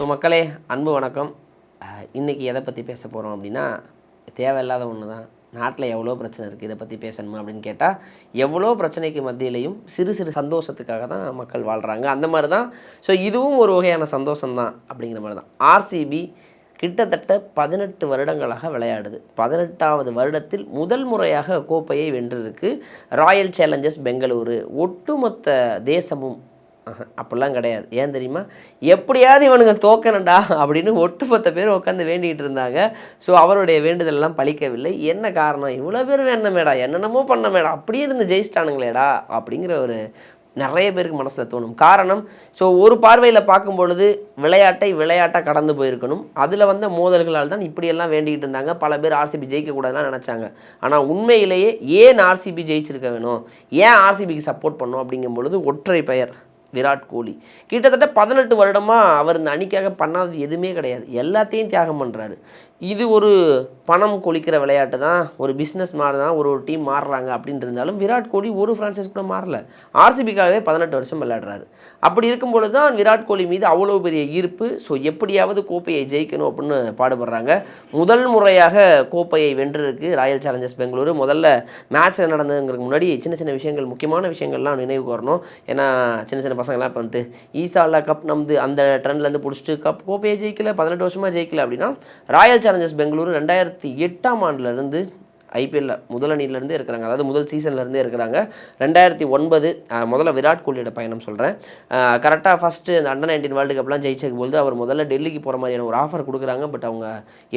So மக்களே அன்பு வணக்கம். இன்றைக்கி எதை பற்றி பேச போகிறோம் அப்படின்னா தேவையில்லாத ஒன்று தான் நாட்டில் எவ்வளோ பிரச்சனை இருக்குது இதை பற்றி பேசணுமா அப்படின்னு கேட்டால் எவ்வளோ பிரச்சனைக்கு மத்தியிலையும் சிறு சிறு சந்தோஷத்துக்காக தான் மக்கள் வாழ்கிறாங்க அந்த மாதிரி தான் ஸோ இதுவும் ஒரு வகையான சந்தோஷம் தான் அப்படிங்கிற மாதிரி தான் ஆர்சிபி கிட்டத்தட்ட பதினெட்டு வருடங்களாக விளையாடுது. பதினெட்டாவது வருடத்தில் முதல் முறையாக கோப்பையை வென்றிருக்கு ராயல் சேலஞ்சர்ஸ் பெங்களூரு. ஒட்டுமொத்த தேசமும் அப்படிலாம் கிடையாது. ஏன் தெரியுமா? எப்படியாவது இவனுங்க தோக்கணண்டா அப்படின்னு ஒட்டுமொத்த பேர் உட்காந்து வேண்டிகிட்டு இருந்தாங்க. ஸோ அவருடைய வேண்டுதலெல்லாம் பழிக்கவில்லை. என்ன காரணம்? இவ்வளோ பேர் வேணமேடா என்னென்னமோ பண்ணமேடா அப்படியே இருந்து ஜெயிச்சிட்டானுங்களேடா அப்படிங்கிற ஒரு நிறைய பேருக்கு மனசில் தோணும். காரணம் ஸோ ஒரு பார்வையில் பார்க்கும் பொழுது விளையாட்டை விளையாட்டாக கடந்து போயிருக்கணும். அதில் வந்த மோதல்களால் தான் இப்படியெல்லாம் வேண்டிகிட்டு இருந்தாங்க. பல பேர் ஆர்சிபி ஜெயிக்கக்கூடாதுலாம் நினச்சாங்க. ஆனால் உண்மையிலேயே ஏன் ஆர்சிபி ஜெயிச்சிருக்க வேணும்? ஏன் ஆர்சிபிக்கு சப்போர்ட் பண்ணும் அப்படிங்கும் பொழுது ஒற்றை பெயர். விராட் கோலி. கிட்டத்தட்ட பதினெட்டு வருடமாக அவர் இந்த அணிக்காக பண்ணாதது எதுவுமே கிடையாது. எல்லாத்தையும் தியாகம் பண்ணுறாரு இது ஒரு பணம் கொளிக்கிற விளையாட்டு தான். ஒரு பிஸ்னஸ் மாதிரி தான் ஒரு ஒரு டீம் மாறுறாங்க அப்படின்னு இருந்தாலும் விராட் கோலி ஒரு ஃப்ரான்ச்சைஸ் கூட மாறல. ஆர்சிபிக்காகவே பதினெட்டு வருஷம் விளையாடுறாரு. அப்படி இருக்கும் பொழுது தான் விராட் கோலி மீது அவ்வளோ பெரிய ஈர்ப்பு. ஸோ எப்படியாவது கோப்பையை ஜெயிக்கணும் அப்படின்னு பாடுபடுறாங்க. முதல் முறையாக கோப்பையை வென்றிருக்கு ராயல் சேலஞ்சர்ஸ் பெங்களூரு. முதல்ல மேட்ச் நடந்ததுங்கிறதுக்கு முன்னாடி சின்ன சின்ன விஷயங்கள் முக்கியமான விஷயங்கள்லாம் நினைவு வரணும் ஏன்னா சின்ன சின்ன பசங்கள்லாம் பண்ணிட்டு வந்துட்டு ஈசாவில் கப் நம்பு அந்த ட்ரெண்ட்லேருந்து பிடிச்சிட்டு கப் கோப்பையை ஜெயிக்கல பதினெட்டு வருஷமாக ஜெயிக்கல அப்படின்னா ராயல் சேலஞ்சர்ஸ் பெங்களூரு. ரெண்டாயிரத்தி எட்டாம் ஆண்டிலிருந்து ஐபிஎல்ல முதல் அணியிலேருந்தே இருக்கிறாங்க. அதாவது முதல் சீசன்லேருந்தே இருக்கிறாங்க. ரெண்டாயிரத்தி ஒன்பது முதல்ல விராட் கோலியோட பயணம் சொல்கிறேன் கரெக்டாக ஃபஸ்ட்டு அந்த அண்டர் நைன்டீன் வேர்ல்டு கப்லாம் ஜெயிச்சதுக்கு போது அவர் முதல்ல டெல்லிக்கு போகிற மாதிரியான ஒரு ஆஃபர் கொடுக்குறாங்க. பட் அவங்க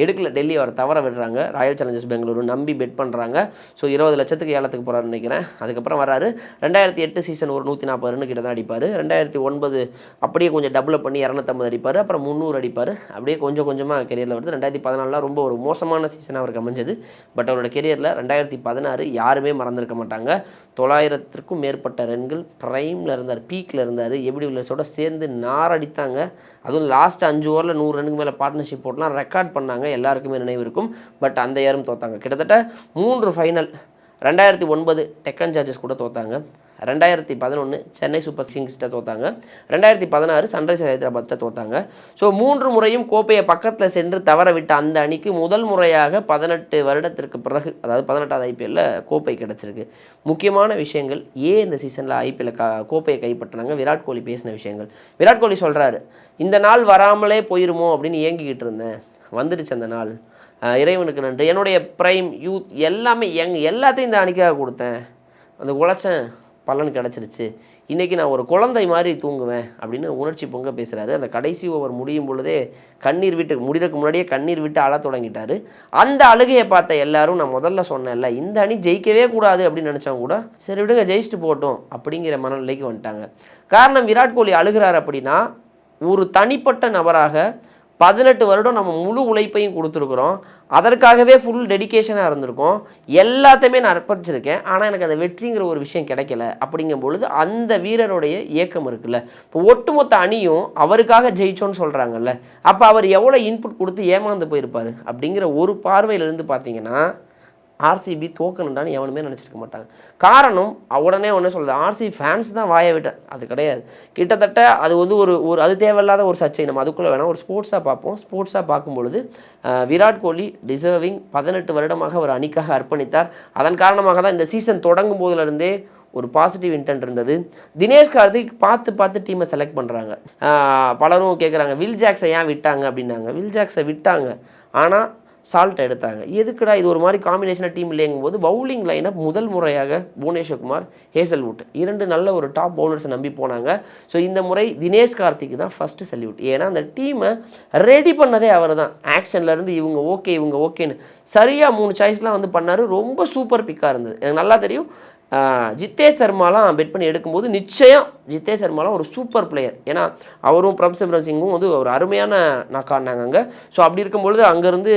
எடுக்கல. டெல்லி அவர் தவற விடுறாங்க. ராயல் சேலஞ்சர்ஸ் பெங்களூரு நம்பி பெட் பண்ணுறாங்க ஸோ இருபது லட்சத்துக்கு ஏலத்துக்கு போகிறாருன்னு நினைக்கிறேன். அதுக்கப்புறம் வராரு ரெண்டாயிரத்தி எட்டு சீசன் ஒரு நூற்றி நாற்பது ரன்னு கிட்ட தான் அடிப்பார். ரெண்டாயிரத்தி ஒன்பது அப்படியே கொஞ்சம் டபுளப் பண்ணி இரநூத்தம்பது அடிப்பார். அப்புறம் முந்நூறு அடிப்பார். அப்படியே கொஞ்சம் கொஞ்சமாக கெரியரில் வருது. ரெண்டாயிரத்தி பதினாலாம் ரொம்ப ஒரு மோசமான சீசன் அவருக்கு அமைஞ்சது. பட் அவரோட கெரியரில் ரெண்டாயிரத்தி பதினாறு யாருமே மறந்துருக்க மாட்டாங்க. தொள்ளாயிரத்திற்கும் மேற்பட்ட ரன்கள் ப்ரைமில் இருந்தார் பீக்கில் இருந்தார். எப்படி வில்லியர்ஸோட சேர்ந்து நாரடித்தாங்க அதுவும் லாஸ்ட் அஞ்சு ஓவரில் நூறு ரன்னுக்கு மேலே பார்ட்னர்ஷிப் போட்டுலாம் ரெக்கார்ட் பண்ணாங்க. எல்லாருக்குமே நினைவு இருக்கும். பட் அந்த இயரும் தோத்தாங்க. கிட்டத்தட்ட மூன்று ஃபைனல் ரெண்டாயிரத்தி ஒன்பது டெக்கன் சார்ஜஸ் கூட தோத்தாங்க. ரெண்டாயிரத்தி பதினொன்று சென்னை சூப்பர் கிங்ஸ்கிட்ட தோத்தாங்க. ரெண்டாயிரத்தி பதினாறு சன்ரைசர்ஸ் ஹைதராபாத்கிட்ட தோத்தாங்க. ஸோ மூன்று முறையும் கோப்பையை பக்கத்தில் சென்று தவற விட்ட அந்த அணிக்கு முதல் முறையாக பதினெட்டு வருடத்திற்கு பிறகு அதாவது பதினெட்டாவது ஐபிஎல்ல கோப்பை கிடச்சிருக்கு. முக்கியமான விஷயங்கள் ஏன் இந்த சீசனில் ஐபிஎல்ல க கோப்பையை கைப்பற்றினாங்க? விராட் கோலி பேசின விஷயங்கள். விராட் கோலி சொல்கிறாரு இந்த நாள் வராமலே போயிருமோ? அப்படின்னு ஏங்கிக்கிட்டு இருந்தேன். வந்துடுச்சு அந்த நாள். இறைவனுக்கு நன்றி. என்னுடைய ப்ரைம் யூத் எல்லாமே எங் எல்லாத்தையும் இந்த அணிக்காக கொடுத்தேன். அந்த உழைச்சேன் பலன் கிடச்சிருச்சு. இன்றைக்கி நான் ஒரு குழந்தை மாதிரி தூங்குவேன் அப்படின்னு உணர்ச்சி பொங்க பேசுகிறாரு அந்த கடைசி ஓவர் முடியும் பொழுதே கண்ணீர் விட்டு முடிதற்கு முன்னாடியே கண்ணீர் விட்டு அழ தொடங்கிட்டாரு. அந்த அழுகையை பார்த்த எல்லாரும் நான் முதல்ல சொன்னேன்ல இந்த அணி ஜெயிக்கவே கூடாது அப்படின்னு நினச்சவங்க கூட சரி விடுங்க ஜெயிச்சுட்டு போட்டோம் அப்படிங்கிற மனநிலைக்கு வந்துட்டாங்க. காரணம் விராட் கோலி அழுகிறார் அப்படின்னா ஒரு தனிப்பட்ட நபராக பதினெட்டு வருடம் நம்ம முழு உழைப்பையும் கொடுத்துருக்குறோம். அதற்காகவே ஃபுல் டெடிகேஷனாக இருந்திருக்கோம். எல்லாத்தையுமே நான் அர்ப்பணிச்சிருக்கேன். ஆனால் எனக்கு அந்த வெற்றிங்கிற ஒரு விஷயம் கிடைக்கல. அப்படிங்கும் பொழுது அந்த வீரருடைய இயக்கம் இருக்குல்ல. இப்போ ஒட்டுமொத்த அணியும் அவருக்காக ஜெயிச்சோன்னு சொல்கிறாங்கல்ல அப்போ அவர் எவ்வளோ இன்புட் கொடுத்து ஏமாந்து போயிருப்பார்? அப்படிங்கிற ஒரு பார்வையிலிருந்து பார்த்தீங்கன்னா ஆர்சிபி தோக்கணுண்டான்னு எவனுமே நினச்சிருக்க மாட்டாங்க. காரணம் உடனே ஒன்றே சொல்லுது ஆர்சிபி ஃபேன்ஸ் தான் வாய விட்டேன் அது கிடையாது. கிட்டத்தட்ட அது வந்து ஒரு ஒரு அது தேவையில்லாத ஒரு சர்ச்சை. நம்ம அதுக்குள்ளே வேணாம் ஒரு ஸ்போர்ட்ஸாக பார்ப்போம். ஸ்போர்ட்ஸாக பார்க்கும்பொழுது விராட் கோலி டிசர்விங் பதினெட்டு வருடமாக ஒரு அணிக்காக அர்ப்பணித்தார். அதன் காரணமாக தான் இந்த சீசன் தொடங்கும் போதுலேருந்தே ஒரு பாசிட்டிவ் இன்டென்ட் இருந்தது. தினேஷ் கார்த்திக் பார்த்து பார்த்து டீமை செலக்ட் பண்ணுறாங்க பலரும் கேட்குறாங்க வில் ஜாக்ஸை ஏன் விட்டாங்க? அப்படின்னாங்க. வில் ஜாக்ஸை விட்டாங்க. ஆனால் சால்ட் எடுத்தாங்க. எதுக்குடா இது ஒரு மாதிரி காம்பினேஷனாக டீம் இல்லைங்கும் போது பவுலிங் லைனப் முதல் முறையாக புவனேஸ்வர்குமார் ஹேசல்வுட். இரண்டு நல்ல ஒரு டாப் பவுலர்ஸை நம்பி போனாங்க. ஸோ இந்த முறை தினேஷ் கார்த்திக் தான் ஃபஸ்ட்டு சல்யூட் ஏன்னா அந்த டீமை ரெடி பண்ணதே அவர் தான் ஆக்ஷன்லேருந்து இவங்க ஓகே இவங்க ஓகேன்னு சரியாக மூணு சாய்ஸ்லாம் வந்து பண்ணார். ரொம்ப சூப்பர் பிக்காக இருந்தது. எனக்கு நல்லா தெரியும். ஆஹ் ஜித்தேஷ் சர்மாலாம் பெட் பண்ணி எடுக்கும்போது நிச்சயம் ஜித்தேஷ் சர்மாலாம் ஒரு சூப்பர் பிளேயர் ஏன்னா அவரும் பிரப் சிம்ரன் சிங்கும் வந்து ஒரு அருமையான நாக் ஆடினாங்க அங்கே. ஸோ அப்படி இருக்கும்பொழுது அங்கேருந்து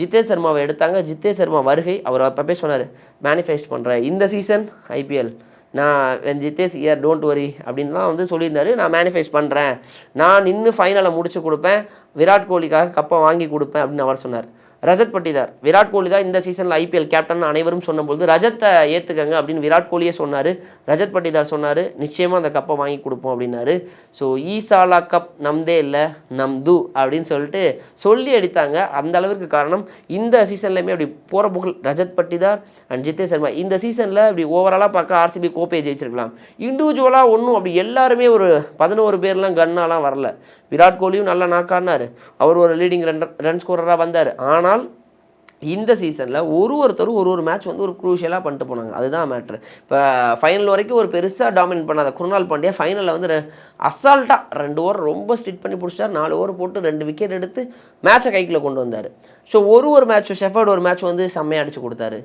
ஜித்தேஷ் சர்மாவை எடுத்தாங்க. ஜித்தேஷ் சர்மா வருகை. அவர் அப்பவே சொன்னார் மேனிஃபெஸ்ட் பண்ணுறேன் இந்த சீசன் ஐபிஎல் நான் when Jitesh year don't worry அப்படின்லாம் வந்து சொல்லியிருந்தாரு. நான் மேனிஃபெஸ்ட் பண்ணுறேன் நான் நின்று ஃபைனலை முடிச்சு கொடுப்பேன். விராட் கோலிக்காக கப்பை வாங்கி கொடுப்பேன் அப்படின்னு அவர் சொன்னார். ரஜத் பட்டிதார். விராட் கோலி தான் இந்த சீசனில் ஐபிஎல் கேப்டன் அனைவரும் சொன்னபோது ரஜத்தை ஏற்றுக்கங்க அப்படின்னு விராட் கோலியே சொன்னார். ரஜத் பட்டிதார் சொன்னார் நிச்சயமாக அந்த கப்பை வாங்கி கொடுப்போம் அப்படின்னாரு. ஸோ ஈசாலா கப் நம்தே இல்லை நம்து அப்படின்னு சொல்லிட்டு சொல்லி அடித்தாங்க. அந்த அளவிற்கு காரணம் இந்த சீசன்லையுமே அப்படி போகிற புகழ் ரஜத் பட்டிதார் அண்ட் ஜித்தேஷ் சர்மா. இந்த சீசனில் இப்படி ஓவராலாக பார்க்க ஆர்சிபி கோப்பையை ஜெயிச்சிருக்கலாம். இண்டிவிஜுவலாக ஒன்றும் அப்படி எல்லாருமே ஒரு பதினோரு பேர்லாம் கன்னாலாம் வரல. விராட் கோலியும் நல்லா நாக்கானார் அவர் ஒரு லீடிங் ரன் ரன் ஸ்கோரராக வந்தார். ஆனால் இந்த சீசனில் ஒரு ஒருத்தரும் ஒரு ஒரு மேட்ச் வந்து ஒரு குரூஷியலாக பண்ணிட்டு போனாங்க. அதுதான் மேட்ரு இப்போ ஃபைனல் வரைக்கும் ஒரு பெருசாக டாமினேட் பண்ணாத குருநாள் பாண்டியா ஃபைனலில் வந்து அசால்ட்டாக ரெண்டு ஓவர் ரொம்ப ஸ்ட்ரிட் பண்ணி பிடிச்சிட்டார். நாலு ஓவர் போட்டு ரெண்டு விக்கெட் எடுத்து மேட்சை கைக்குள்ளே கொண்டு வந்தார். ஸோ ஒரு ஒரு மேட்ச் ஷெஃபர்ட் ஒரு மேட்ச் வந்து செம்மையாக அடிச்சு கொடுத்தாரு.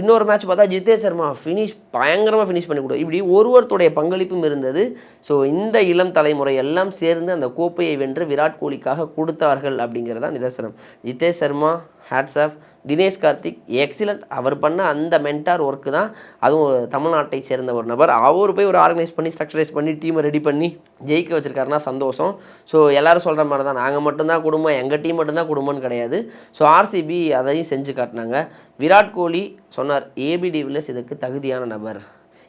இன்னொரு மேட்ச் பார்த்தா ஜிதேஷ் சர்மா ஃபினிஷ் பயங்கரமாக ஃபினிஷ் பண்ணி கொடுத்தாரு. இப்படி ஒரு ஒருத்தருடைய பங்களிப்பும் இருந்தது. ஸோ இந்த இளம் தலைமுறை எல்லாம் சேர்ந்து அந்த கோப்பையை வென்று விராட் கோலிக்காக கொடுத்தார்கள் அப்படிங்கிறது தான் நிதர்சனம். Jitesh Sharma hats off Dinesh Karthik excellent அவர் பண்ண அந்த மென்டார் ஒர்க்கு தான். அதுவும் தமிழ்நாட்டை சேர்ந்த ஒரு நபர். அவர் போய் ஒரு ஆர்கனைஸ் பண்ணி ஸ்ட்ரக்சரைஸ் பண்ணி டீமை ரெடி பண்ணி ஜெயிக்க வச்சிருக்காருன்னா சந்தோஷம். ஸோ எல்லோரும் சொல்கிற மாதிரி தான். நாங்கள் மட்டும்தான் குடும்பம் எங்கள் டீம் மட்டும்தான் குடும்பம்னு கிடையாது. ஸோ ஆர்சிபி அதையும் செஞ்சு காட்டினாங்க. விராட் கோலி சொன்னார் ஏபிடி வில்லஸ் இதுக்கு தகுதியான நபர்.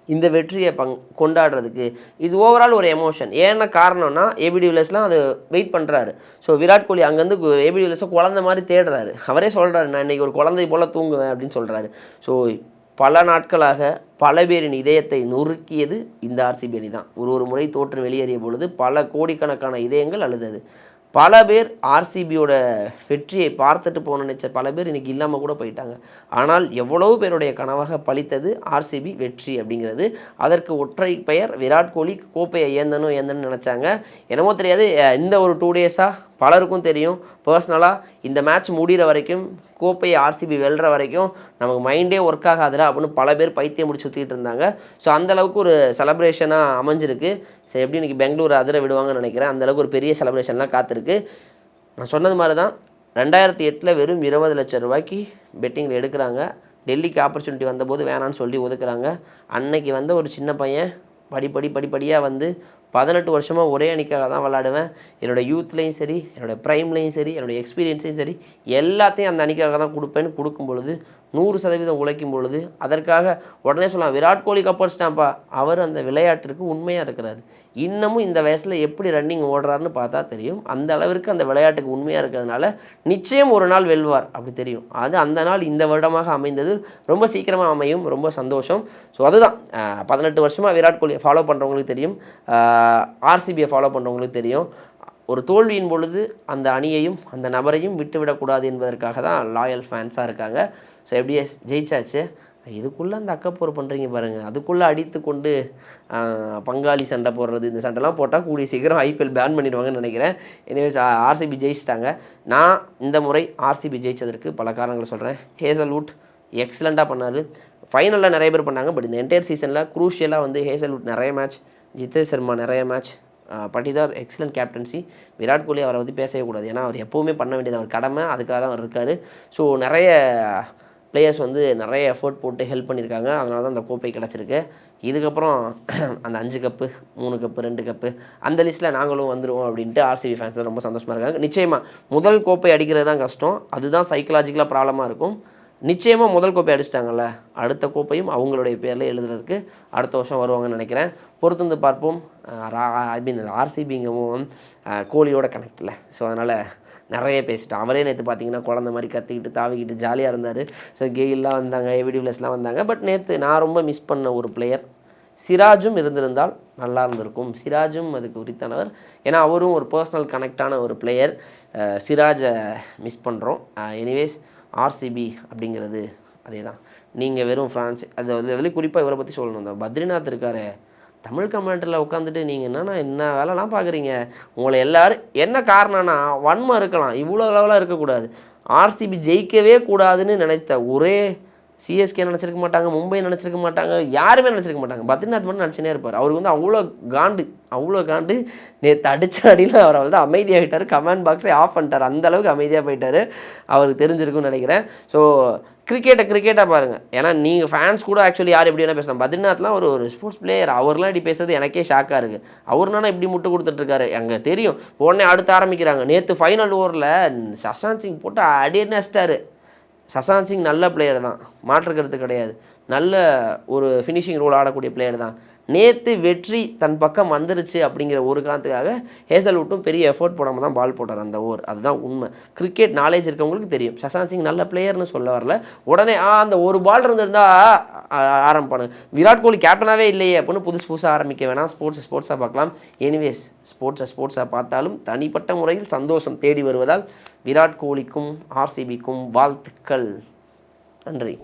இந்த வெற்றியை பங் கொண்டாடுறதுக்கு. இது ஓவரால் ஒரு எமோஷன் ஏன்னா காரணம்னா ஏபிடி வில்லர்ஸ்லாம் அது வெயிட் பண்ணுறாரு ஸோ விராட் கோலி அங்கேருந்து ஏபிடி வில்லர்ஸை குழந்த மாதிரி தேடுறாரு. அவரே சொல்கிறாரு நான் இன்றைக்கி ஒரு குழந்தை போல் தூங்குவேன் அப்படின்னு சொல்கிறாரு ஸோ பல நாட்களாக பல பேரின் இதயத்தை நொறுக்கியது இந்த ஆர்சிபி அணி தான். ஒரு ஒரு முறை தோற்று வெளியேறிய பொழுது பல கோடிக்கணக்கான இதயங்கள் அழுதது. பல பேர் ஆர்சிபியோட வெற்றியை பார்த்துட்டு போன நினச்ச பல பேர் இன்னைக்கு இல்லாமல் கூட போயிட்டாங்க. ஆனால் எவ்வளவு பேருடைய கனவாக பழித்தது ஆர்சிபி வெற்றி அப்படிங்கிறது. அதற்கு ஒற்றை பெயர் விராட் கோலி கோப்பையை ஏந்தனும் ஏந்தன்னு நினச்சாங்க. என்னமோ தெரியாது இந்த ஒரு டூ டேஸாக பலருக்கும் தெரியும். பர்சனலாக இந்த மேட்ச் முடிகிற வரைக்கும் கோப்பையை ஆர்சிபி வெல்ற வரைக்கும் நமக்கு மைண்டே ஒர்க் ஆகாதுடா அப்படின்னு பல பேர் பைத்தியம் முடிச்சு சுற்றிட்டு இருந்தாங்க. ஸோ அந்த அளவுக்கு ஒரு செலப்ரேஷனாக அமைஞ்சிருக்கு. சரி எப்படி இன்னைக்கு பெங்களூர் அதிர விடுவாங்கன்னு நினைக்கிறேன். அந்த அளவுக்கு ஒரு பெரிய செலப்ரேஷன்லாம் காத்திருக்கு. நான் சொன்னது மாதிரி தான் ரெண்டாயிரத்தி எட்டில் வெறும் இருபது லட்சம் ரூபாய்க்கு பெட்டிங்கில் எடுக்கிறாங்க. டெல்லிக்கு ஆப்பர்ச்சுனிட்டி வந்தபோது வேணான்னு சொல்லி ஒதுக்குறாங்க. அன்னைக்கு வந்த ஒரு சின்ன பையன் படிப்படி படிப்படியாக வந்து பதினெட்டு வருஷமாக ஒரே அணிக்காக தான் விளாடுவேன் என்னோடய யூத்லேயும் சரி என்னோடய ப்ரைம்லேயும் சரி என்னோடய எக்ஸ்பீரியன்ஸையும் சரி எல்லாத்தையும் அந்த அணிக்காக தான் கொடுப்பேன்னு கொடுக்கும் பொழுது நூறு சதவீதம் உழைக்கும் பொழுது அதற்காக உடனே சொல்லலாம் விராட் கோலி கப்படிச்சிட்டான்ப்பா அவர் அந்த விளையாட்டிற்கு உண்மையாக இருக்கிறாரு. இன்னமும் இந்த வயசில் எப்படி ரன்னிங் ஓடுறாருன்னு பார்த்தா தெரியும். அந்த அளவிற்கு அந்த விளையாட்டுக்கு உண்மையாக இருக்கிறதுனால நிச்சயம் ஒரு நாள் வெல்வார் அப்படி தெரியும். அது அந்த நாள் இந்த வருடமாக அமைந்தது. ரொம்ப சீக்கிரமாக அமையும். ரொம்ப சந்தோஷம். ஸோ அதுதான். பதினெட்டு வருஷமாக விராட் கோலியை ஃபாலோ பண்ணுறவங்களுக்கு தெரியும். ஆர்சிபியை ஃபாலோ பண்ணுறவங்களுக்கு தெரியும். ஒரு தோல்வியின் பொழுது அந்த அணியையும் அந்த நபரையும் விட்டுவிடக்கூடாது என்பதற்காக தான் லாயல் ஃபேன்ஸாக இருக்காங்க. ஸோ எப்படியே ஜெயிச்சாச்சு? இதுக்குள்ளே அந்த அக்கப்போர் பண்ணுறீங்க பாருங்கள் அதுக்குள்ளே அடித்து கொண்டு பங்காளி சண்டை போடுறது இந்த சண்டைலாம் போட்டால் கூடிய சீக்கிரம் ஐபிஎல் பேன் பண்ணிடுவாங்கன்னு நினைக்கிறேன். எனவே ஆர்சிபி ஜெயிச்சிட்டாங்க. நான் இந்த முறை ஆர்சிபி ஜெயிச்சதற்கு பல காரணங்கள் சொல்கிறேன் ஹேசல்வுட் எக்ஸலண்ட்டாக பண்ணார். ஃபைனலில் நிறைய பேர் பண்ணாங்க பட் இந்த என்டையர் சீசனில் குரூஷியலாக வந்து ஹேசல்வுட் நிறைய மேட்ச் ஜித்தேஷ் சர்மா நிறைய match Patidar excellent captaincy Virat Kohli அவரை வந்து பேசவே கூடாது. ஏன்னா அவர் எப்போவுமே பண்ண வேண்டியது அவர் கடமை அதுக்காக தான் அவர் இருக்கார். ஸோ நிறைய பிளேயர்ஸ் வந்து நிறைய எஃபோர்ட் போட்டு ஹெல்ப் பண்ணியிருக்காங்க. அதனால தான் அந்த கோப்பை கிடச்சிருக்கு. இதுக்கப்புறம் அந்த அஞ்சு கப்பு மூணு கப்பு ரெண்டு கப்பு அந்த லிஸ்ட்டில் நாங்களும் வந்துடுவோம் அப்படின்ட்டு ஆர்சிபி ஃபேன்ஸ் ரொம்ப சந்தோஷமாக இருக்காங்க. நிச்சயமாக முதல் கோப்பை அடிக்கிறது தான் கஷ்டம். அதுதான் சைக்கலாஜிக்கலாக ப்ராப்ளமாக இருக்கும். நிச்சயமாக முதல் கோப்பை அடிச்சிட்டாங்கல்ல. அடுத்த கோப்பையும் அவங்களுடைய பேரில் எழுதுறதுக்கு அடுத்த வருஷம் வருவாங்கன்னு நினைக்கிறேன். பொறுத்து வந்து பார்ப்போம். ஐ மீன் ஆர்சிபிங்கவும் கோலியோட கனெக்டில் ஸோ அதனால் நிறைய பேசிட்டோம். அவரே நேற்று பார்த்தீங்கன்னா குழந்த மாதிரி கத்திக்கிட்டு தாவிக்கிட்டு ஜாலியாக இருந்தார். ஸோ கெயில்லாம் வந்தாங்க எவிடி வில்லஸ்லாம் வந்தாங்க. பட் நேற்று நான் ரொம்ப மிஸ் பண்ண ஒரு பிளேயர் சிராஜும் இருந்திருந்தால் நல்லா இருந்திருக்கும். சிராஜும் அதுக்கு உரித்தானவர். ஏன்னா அவரும் ஒரு பர்சனல் கனெக்டான ஒரு பிளேயர் சிராஜை மிஸ் பண்ணுறோம் எனிவேஸ் ஆர்சிபி அப்படிங்கிறது அதே தான் நீங்கள் வெறும் ஃப்ரான்ஸ் அது அதுலேயும் குறிப்பாக இவரை பற்றி சொல்லணும். இந்த பத்ரிநாத் இருக்காரு தமிழ் கமெண்ட்டில் உட்காந்துட்டு நீங்கள் என்னென்னா என்ன வேலைலாம் பார்க்குறீங்க உங்களை எல்லோரும் என்ன காரணம்னா வன்மம் இருக்கலாம் இவ்வளோ லெவலாக இருக்கக்கூடாது ஆர்சிபி ஜெயிக்கவே கூடாதுன்னு நினைத்த ஒரே சிஎஸ்கே நினச்சிருக்க மாட்டாங்க மும்பை நினச்சிருக்க மாட்டாங்க யாருமே நினச்சிருக்க மாட்டாங்க. பத்ரிநாத் மட்டும் நினச்சினே இருப்பார். அவருக்கு வந்து அவ்வளோ காண்டு அவ்வளோ காண்டு நேற்று அடிச்ச அடியில் அவர் வந்து அமைதியாகிட்டார் கமெண்ட் பாக்ஸை ஆஃப் பண்ணிட்டார். அந்தளவுக்கு அமைதியாக போயிட்டார். அவருக்கு தெரிஞ்சிருக்கும்னு நினைக்கிறேன். ஸோ கிரிக்கெட்டை கிரிக்கெட்டாக பாருங்கள் ஏன்னா நீங்கள் ஃபேன்ஸ் கூட ஆக்சுவலி யார் எப்படி வேணால் பேசலாம் பத்ரிநாத்லாம் ஒரு ஒரு ஸ்போர்ட்ஸ் பிளேயர் அவர்லாம் இப்படி பேசுறது எனக்கே ஷாக்காக இருக்குது அவர்னா இப்படி முட்டு கொடுத்துட்ருக்காரு. அங்கே தெரியும். உடனே அடுத்து ஆரம்பிக்கிறாங்க. நேற்று ஃபைனல் ஓவரில் சஷாந்த் சிங் போட்டு அடி நடிச்சிட்டாரு சஷாந்த் சிங் நல்ல பிளேயர் தான். மாற்றுக்கிறது கிடையாது. நல்ல ஒரு ஃபினிஷிங் ரோல் ஆடக்கூடிய பிளேயர் தான். நேற்று வெற்றி தன் பக்கம் வந்துருச்சு அப்படிங்கிற ஒரு காரணத்துக்காக ஹேசல்வுட்டும் பெரிய எஃபோர்ட் போடாமல் தான் பால் போட்டார் அந்த ஓவர். அதுதான் உண்மை. கிரிக்கெட் நாலேஜ் இருக்கவங்களுக்கு தெரியும். சசாந்த் சிங் நல்ல பிளேயர்னு சொல்ல வரல. உடனே ஆ அந்த ஒரு பால் இருந்திருந்தா ஆ- ஆரம்பிப்பானு விராட் கோலி கேப்டனாகவே இல்லையே அப்படின்னு புதுசு புதுசாக ஆரம்பிக்க வேணாம். ஸ்போர்ட்ஸ் ஸ்போர்ட்ஸாக பார்க்கலாம். எனிவேஸ் ஸ்போர்ட்ஸை ஸ்போர்ட்ஸாக பார்த்தாலும் தனிப்பட்ட முறையில் சந்தோஷம் தேடி வருவதால் விராட் கோலிக்கும் ஆர்சிபிக்கும் வாழ்த்துக்கள். நன்றி.